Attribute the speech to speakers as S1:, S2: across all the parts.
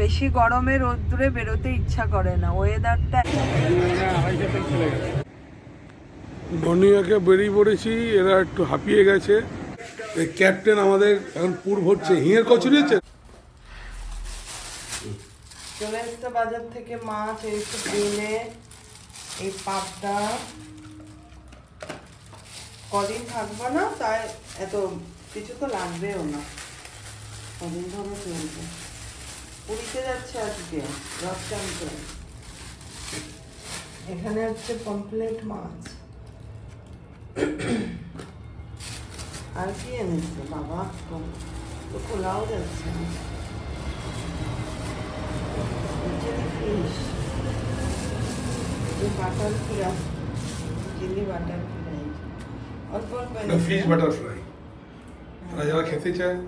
S1: বেশি গরমে রোদ্দুরে বেরোতে ইচ্ছা করে না। ওয়েদারটা
S2: বর্ণিয়াকে বেরিয়ে পড়েছি এরা একটু হাঁপিয়ে গেছে। ক্যাপ্টেন আমাদের এখন পুর ভরছে হিঙের কচুরি হচ্ছে?
S1: চলে এসছে বাজার থেকে মাছ এই বেলে এই পাবদা। কদিন থাকব না তাই এত কিছু তো লাগবেও না। কদিন ধরে চলবে। পুরীতে যাচ্ছে আজকে রথচান্দ্র এখানে হচ্ছে পমপ্লেট মাছ। আর কি এনেছে? বাবা তো খোলাও যাচ্ছে। Fish butter fry chilli butter fry অল্প অল্প
S2: ফিশ বাটার ফ্রাই যারা খেতে চায়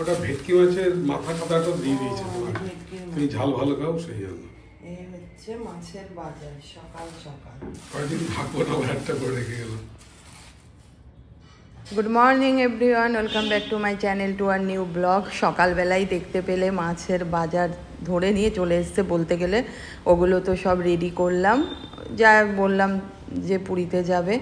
S2: ওটা ভেটকি মাছের মাথা কাটাটা দিয়ে দিয়েছে। তুমি ঝাল ভালো খাও সেই জন্য।
S1: এই হচ্ছে মাছের বাজার সকাল সকাল।
S2: কয়েকদিন থাকব না একটা করে রেখে গেলাম।
S1: Good morning everyone welcome back to my channel to our new blog সকালবেলায় দেখতে পেলে মাছের বাজার ধরে নিয়ে চলে এসছে বলতে গেলে। ওগুলো তো সব রেডি করলাম। যা বললাম যে পুরীতে যাবে,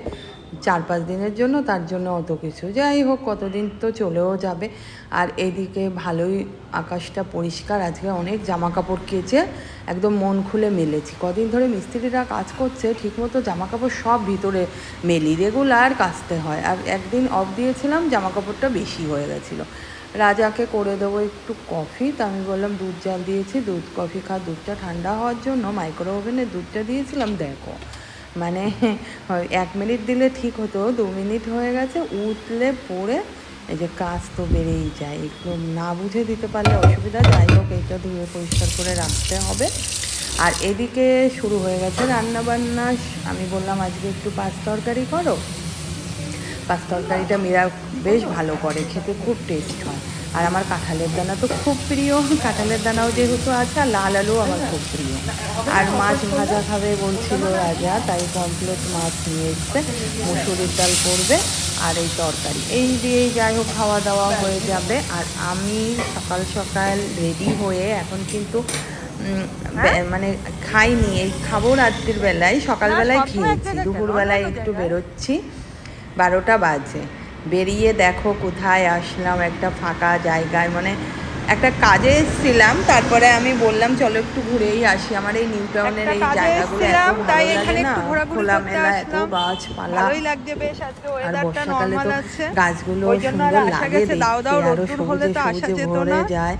S1: চার পাঁচ দিনের জন্য, তার জন্য অত কিছু। যাই হোক, কতদিন তো চলেও যাবে। আর এদিকে ভালোই আকাশটা পরিষ্কার, আজকে অনেক জামা কাপড় কেচে একদম মন খুলে মেলেছি। কদিন ধরে মিস্ত্রিরা কাজ করছে, ঠিকমতো জামা কাপড় সব ভিতরে মেলি, রেগুলার কাচতে হয়। আর একদিন অফ দিয়েছিলাম জামা কাপড়টা বেশি হয়ে গেছিল। রাজাকে করে দেবো একটু কফি তা আমি বললাম, দুধ জাল দিয়েছি, দুধ কফি খা। দুধটা ঠান্ডা হওয়ার জন্য মাইক্রো ওভেনে দুধটা দিয়েছিলাম, দেখো। মানে এক মিনিট দিলে ঠিক হতো, দু মিনিট হয়ে গেছে উঠলে পড়ে এই যে কাজ তো বেড়েই যায়, একটু না বুঝে দিতে পারলে অসুবিধা, যাই হোক এইটা ধুয়ে পরিষ্কার করে রাখতে হবে। আর এদিকে শুরু হয়ে গেছে রান্না বান্না আমি বললাম আজকে একটু পাঁচ তরকারি করো। পাঁচ তরকারিটা মীরা বেশ ভালো করে, খেতে খুব টেস্ট হয়। আর আমার কাঁঠালের দানা তো খুব প্রিয়। কাঁঠালের দানাও যেহেতু আছে আর লাল আলু আমার খুব প্রিয়। আর মাছ ভাজা খাবে বলছিল রাজা তাই কমপ্লিট মাছ নিয়ে এসছে। মুসুরির ডাল করবে আর এই তরকারি। এই দিয়েই যাই হোক খাওয়া দাওয়া হয়ে যাবে। আর আমি সকাল সকাল রেডি হয়ে এখন কিন্তু মানে খাইনি। এই খাব রাত্রির বেলায়। সকালবেলায় খেয়েছি। দুপুরবেলায় একটু বেরোচ্ছি। বারোটা বাজে। বেরিয়ে দেখো কোথায় আসলাম একটা ফাঁকা জায়গায়। মানে একটা কাজে এসেছিলাম তারপরে আমি বললাম চলো একটু ঘুরেই আসি। আমার এই নিউ টাউনের এই জায়গাগুলো এত ভালো লাগে না? খোলামেলা এত গাছপালা।
S3: বেশ আজকে
S1: আর বর্ষাকালে তো গাছগুলো সুন্দর লাগে দেখতে
S3: দাও দাও আরও
S1: সবুজে সবুজে ভরে যায়।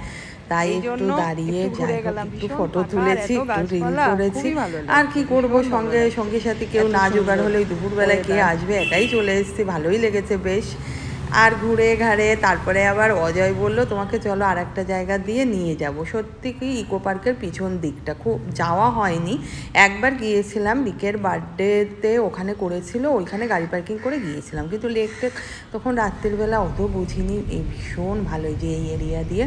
S1: তাই একটু দাঁড়িয়ে যাই একটু ফটো তুলেছি একটু রিল করেছি। আর কি করব সঙ্গে। সঙ্গী সাথী কেউ না জোগাড় হলে ওই দুপুরবেলায় কে আসবে? একাই চলে এসেছি ভালোই লেগেছে বেশ। আর ঘুরে ঘাড়ে তারপরে আবার অজয় বলল তোমাকে চলো আর একটা জায়গা দিয়ে নিয়ে যাব। সত্যি কি ইকো পার্কের পিছন দিকটা খুব যাওয়া হয়নি। একবার গিয়েছিলাম বিকের বার্থডেতে ওখানে করেছিল ওইখানে গাড়ি পার্কিং করে গিয়েছিলাম। কিন্তু লেকটে তখন রাত্রিবেলা অত বুঝিনি এই ভীষণ ভালো যে এই এরিয়া দিয়ে।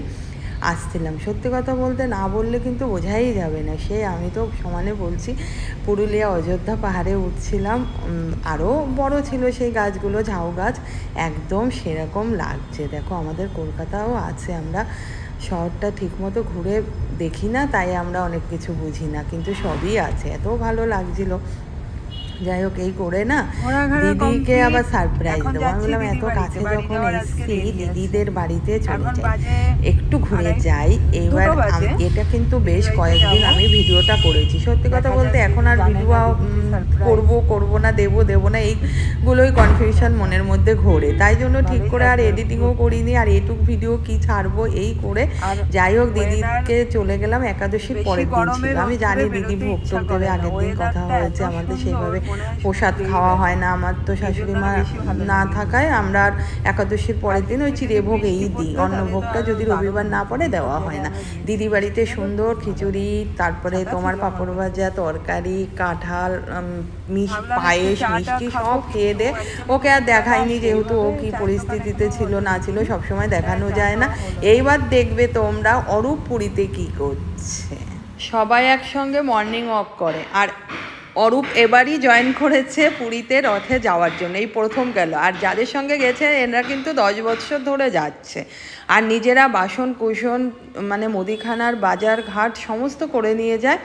S1: আসছিলাম। সত্যি কথা বলতে না বললে কিন্তু বোঝাই যাবে না। সে আমি তো সমানে বলছি, পুরুলিয়া অযোধ্যা পাহাড়ে উঠছিলাম। আরও বড় ছিল সেই গাছগুলো, ঝাউ গাছ। একদম সেরকম লাগছে। দেখো, আমাদের কলকাতাও আছে। আমরা শহরটা ঠিকমতো ঘুরে দেখি না, তাই আমরা অনেক কিছু বুঝি না। কিন্তু সবই আছে। এত ভালো লাগছিল। যাই হোক এই করে না দিদিকে আবার সারপ্রাইজ দেবো। আমি বললাম এত কাছে যখন এসছি দিদিদের বাড়িতে চলে যাই। একটু ঘুরে যাই। এবার এটা কিন্তু বেশ কয়েকদিন আমি ভিডিওটা করেছি। সত্যি কথা বলতে এখন আর ভিডিও। করব করব না দেব দেব না এইগুলোই কনফিউশন মনের মধ্যে ঘোরে। তাই জন্য ঠিক করে আর এডিটিংও করিনি আর এটুক ভিডিও কি ছাড়বো এই করে। যাই হোক দিদিকে চলে গেলাম একাদশীর পরের দিন ছিল। আমি জানি দিদি ভোগ টোক
S3: করে
S1: দেবে আগের দিন কথা হয়েছে আমাদের সেইভাবে। প্রসাদ খাওয়া হয় না, আমার তো শাশুড়ি মা না থাকায় আমরা আর একাদশীর পরের দিন ওই চিড়ে ভোগ এই দিই। অন্নভোগটা যদি রবিবার না পড়ে দেওয়া হয় না। দিদি বাড়িতে সুন্দর খিচুড়ি, তারপরে তোমার পাঁপড় ভাজা, তরকারি, কাঁঠাল মিষ পায়েস, মিষ্টি সব খেয়ে দে। ওকে আর দেখায়নি যেহেতু ও কি পরিস্থিতিতে ছিল, না ছিল, সবসময় দেখানো যায় না। এইবার দেখবে তোমরা অরূপ পুরীতে কি করছে। সবাই একসঙ্গে মর্নিং ওয়াক করে। আর অরূপ এবারই জয়েন করেছে পুরীতে রথে যাওয়ার জন্য। এই প্রথম গেল। আর যাদের সঙ্গে গেছে, এরা কিন্তু দশ বছর ধরে যাচ্ছে। আর নিজেরা বাসন কুসন মানে মুদিখানার বাজার ঘাট সমস্ত করে নিয়ে যায়।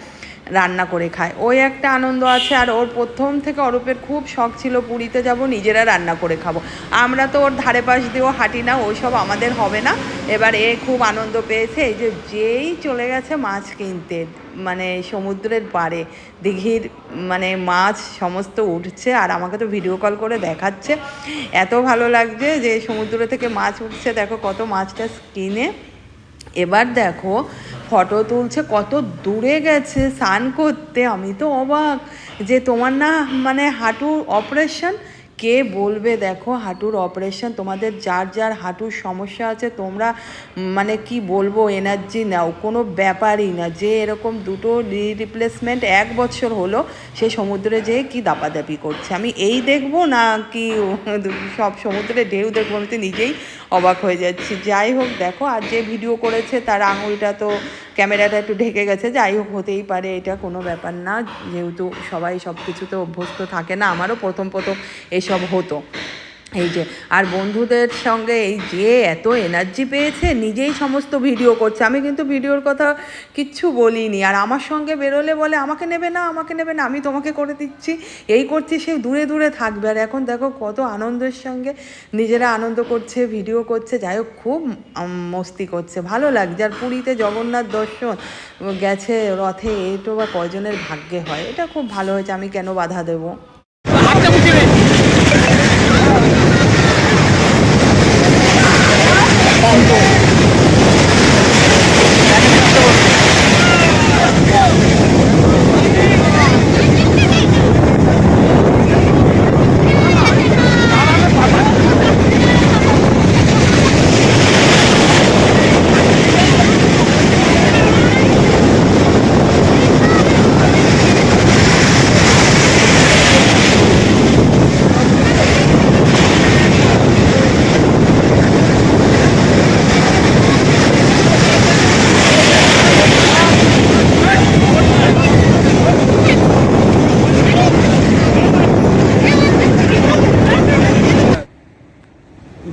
S1: রান্না করে খায়। ওই একটা আনন্দ আছে, আর ওর প্রথম থেকে অরূপের খুব শখ ছিল, পুরীতে যাব, নিজেরা রান্না করে খাব। আমরা তো ওর ধারে পাশ দিয়েও হাঁটি না ওইসব আমাদের হবে না। এবার এ খুব আনন্দ পেয়েছে, এই যে যেই চলে গেছে মাছ কিনতে মানে সমুদ্রের পাড়ে, দিঘির মানে মাছ সমস্ত উঠছে, আর আমাকে তো ভিডিও কল করে দেখাচ্ছে। এত ভালো লাগছে যে সমুদ্র থেকে মাছ উঠছে, দেখো কত মাছটা কিনে। এবার দেখো ফটো তুলছে কত দূরে গেছে, স্নান করতে, আমি তো অবাক যে তোমার না মানে হাঁটুর অপারেশন কে বলবে? দেখো, হাঁটুর অপারেশন তোমাদের যার যার হাঁটুর সমস্যা আছে, তোমরা মানে কি বলব এনার্জি নাও, কোনো ব্যাপারই না। যে এরকম দুটো রিপ্লেসমেন্ট এক বছর হলো, সে সমুদ্রে যেয়ে কি দাপাদাপি করছে? আমি এই দেখব না কি সব সমুদ্রে ঢেউ দেখব? আমি তো নিজেই অবাক হয়ে যাচ্ছি। যাই হোক, দেখো, আর যে ভিডিও করেছে, তার আঙুলটা তো ক্যামেরাটা একটু ঢেকে গেছে, যাই হোক, হতেই পারে, এটা কোনো ব্যাপার না। যেহেতু সবাই সব কিছুতে অভ্যস্ত থাকে না, আমারও প্রথম প্রথম এসব হতো। এই যে, আর বন্ধুদের সঙ্গে এই যে এত এনার্জি পেয়েছে, নিজেই সমস্ত ভিডিও করছে। আমি কিন্তু ভিডিওর কথা কিচ্ছু বলিনি। আর আমার সঙ্গে বেরোলে বলে, আমাকে নেবে না, আমাকে নেবে না, আমি তোমাকে করে দিচ্ছি। এই করছি, সে দূরে দূরে থাকবে। আর এখন দেখো কত আনন্দের সঙ্গে নিজেরা আনন্দ করছে ভিডিও করছে। যাই হোক, খুব মস্তি করছে। ভালো লাগছে। আর পুরীতে জগন্নাথ দর্শন গেছে রথে, এটো বা কয়জনের ভাগ্যে হয়? এটা খুব ভালো হয়েছে। আমি কেন বাধা দেবো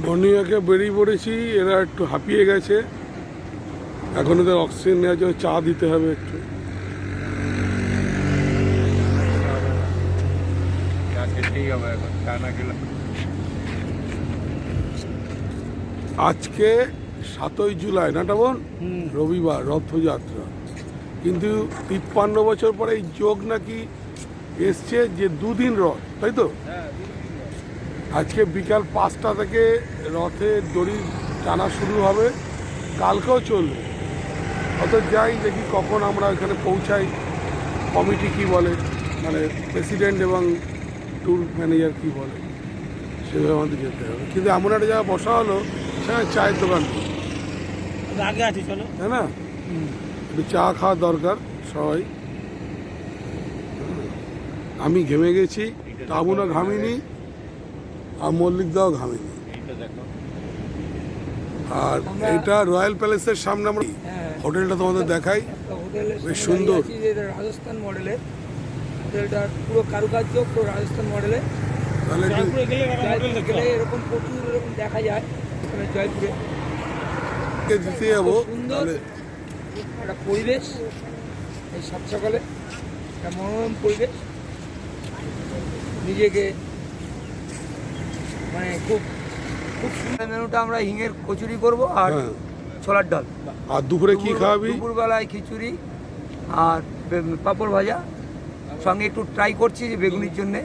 S2: বর্ণিয়াকে বেরিয়ে পড়েছি এরা একটু হাঁপিয়ে গেছে। এখন ওদের অক্সিজেন নেওয়ার জন্য চা দিতে হবে একটু।
S3: আজকে
S2: সাতই জুলাই না বোন? রবিবার রথযাত্রা। কিন্তু তিপ্পান্ন বছর পরে এই যোগ নাকি এসছে যে দুদিন রথ তাই তো? আজকে বিকাল পাঁচটা থেকে রথের দড়ি টানা শুরু হবে। কালকেও চলবে। অত যাই দেখি কখন আমরা এখানে পৌঁছাই। কমিটি কি বলে? মানে প্রেসিডেন্ট এবং ট্যুর ম্যানেজার কি বলে? সেভাবে আমাদের যেতে হবে। কিন্তু এমন একটা জায়গায় বসা হলো সেখানে চায়ের দোকান
S4: আগে আছি চলো।
S2: তাই না? একটু চা খাওয়া দরকার সবাই। আমি ঘেমে গেছি তাবুনা ঘামিনি। আর মল্লিক দাও ঘামিনি আর এটা রয়্যাল প্যালেসের সামনে আমরা হোটেলটা তোমাদের দেখাই। বেশ সুন্দর।
S4: রাজস্থান মডেলের হোটেলটা পুরো কারুকার্য পুরো রাজস্থান মডেলের
S2: তাহলে
S4: গেলে এরকম প্রচুর এরকম দেখা যায়। জয়পুরে।
S2: দিতে যাব?
S4: সুন্দর।
S2: তাহলে
S4: একটা পরিবেশ। এই সাত সকালে একটা মনোরম পরিবেশ। নিজেকে মানে খুব খুব সুন্দর মেনুটা আমরা হিঙের কচুরি করব আর
S2: হ্যাঁ।
S4: ছোলার ডাল।
S2: আর দুপুরে কি
S4: দুপুর-
S2: খাওয়াবি
S4: দুপুরবেলায় খিচুড়ি আর পাঁপড় ভাজা। সঙ্গে একটু ট্রাই করছি যে বেগুনির জন্য।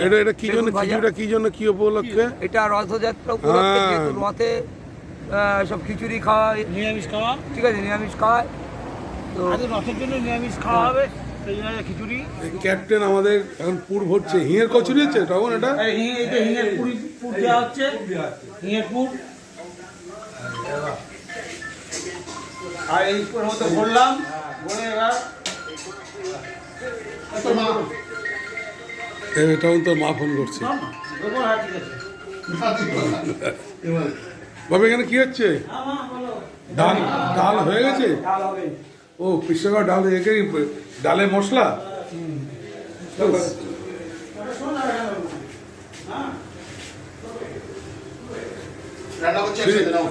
S2: এটা এটা কি জন্য
S4: ভাজা।
S2: খিচুড়িটা কি জন্য কি উপলক্ষে?
S4: এটা রথযাত্রা উপলক্ষে
S2: হ্যাঁ।
S4: যেহেতু রথে সব খিচুড়ি খাওয়া
S5: নিরামিষ খাওয়া।
S4: ঠিক আছে নিরামিষ খাওয়ায় তো
S5: আজ রথের জন্য নিরামিষ খাওয়া হবে। খিচুড়ি।
S2: ক্যাপ্টেন আমাদের এখন পুর ভরছে। হিঙের কচুরি হচ্ছে? তখন এটা?
S5: হিঙের পুরি পুর দেওয়া হচ্ছে। হিঙের পুর। আর এই পুরের ভরলাম। ভরে এবার
S2: এটা তো মা ফোন করছে।
S5: দেবো? ঠিক আছে।
S2: বাবা এখানে কি হচ্ছে? ডাল ডাল হয়ে গেছে?
S5: ডাল হবে
S2: ও পিসেগা ডাল একে ডালে মশলা?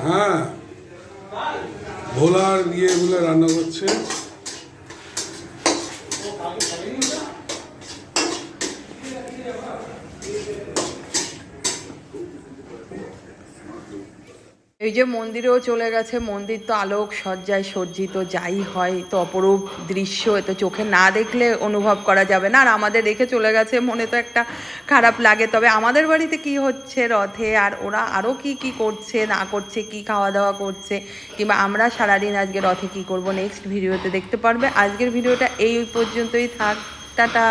S2: হ্যাঁ। ভোলার ইয়ে গুলো রান্না করছে।
S1: এই যে মন্দিরেও চলে গেছে, মন্দির তো আলোক সজ্জায় সজ্জিত, যাই হয় তো অপরূপ দৃশ্য এ তো চোখে না দেখলে অনুভব করা যাবে না। আর আমাদের রেখে চলে গেছে, মনে তো একটা খারাপ লাগে। তবে আমাদের বাড়িতে কি হচ্ছে রথে? আর ওরা আরও কি কি করছে, না করছে, কি খাওয়া দাওয়া করছে? কিংবা আমরা সারাদিন আজকে রথে কি করব? নেক্সট ভিডিওতে দেখতে পারবে। আজকের ভিডিওটা এই পর্যন্তই থাক। টাটা।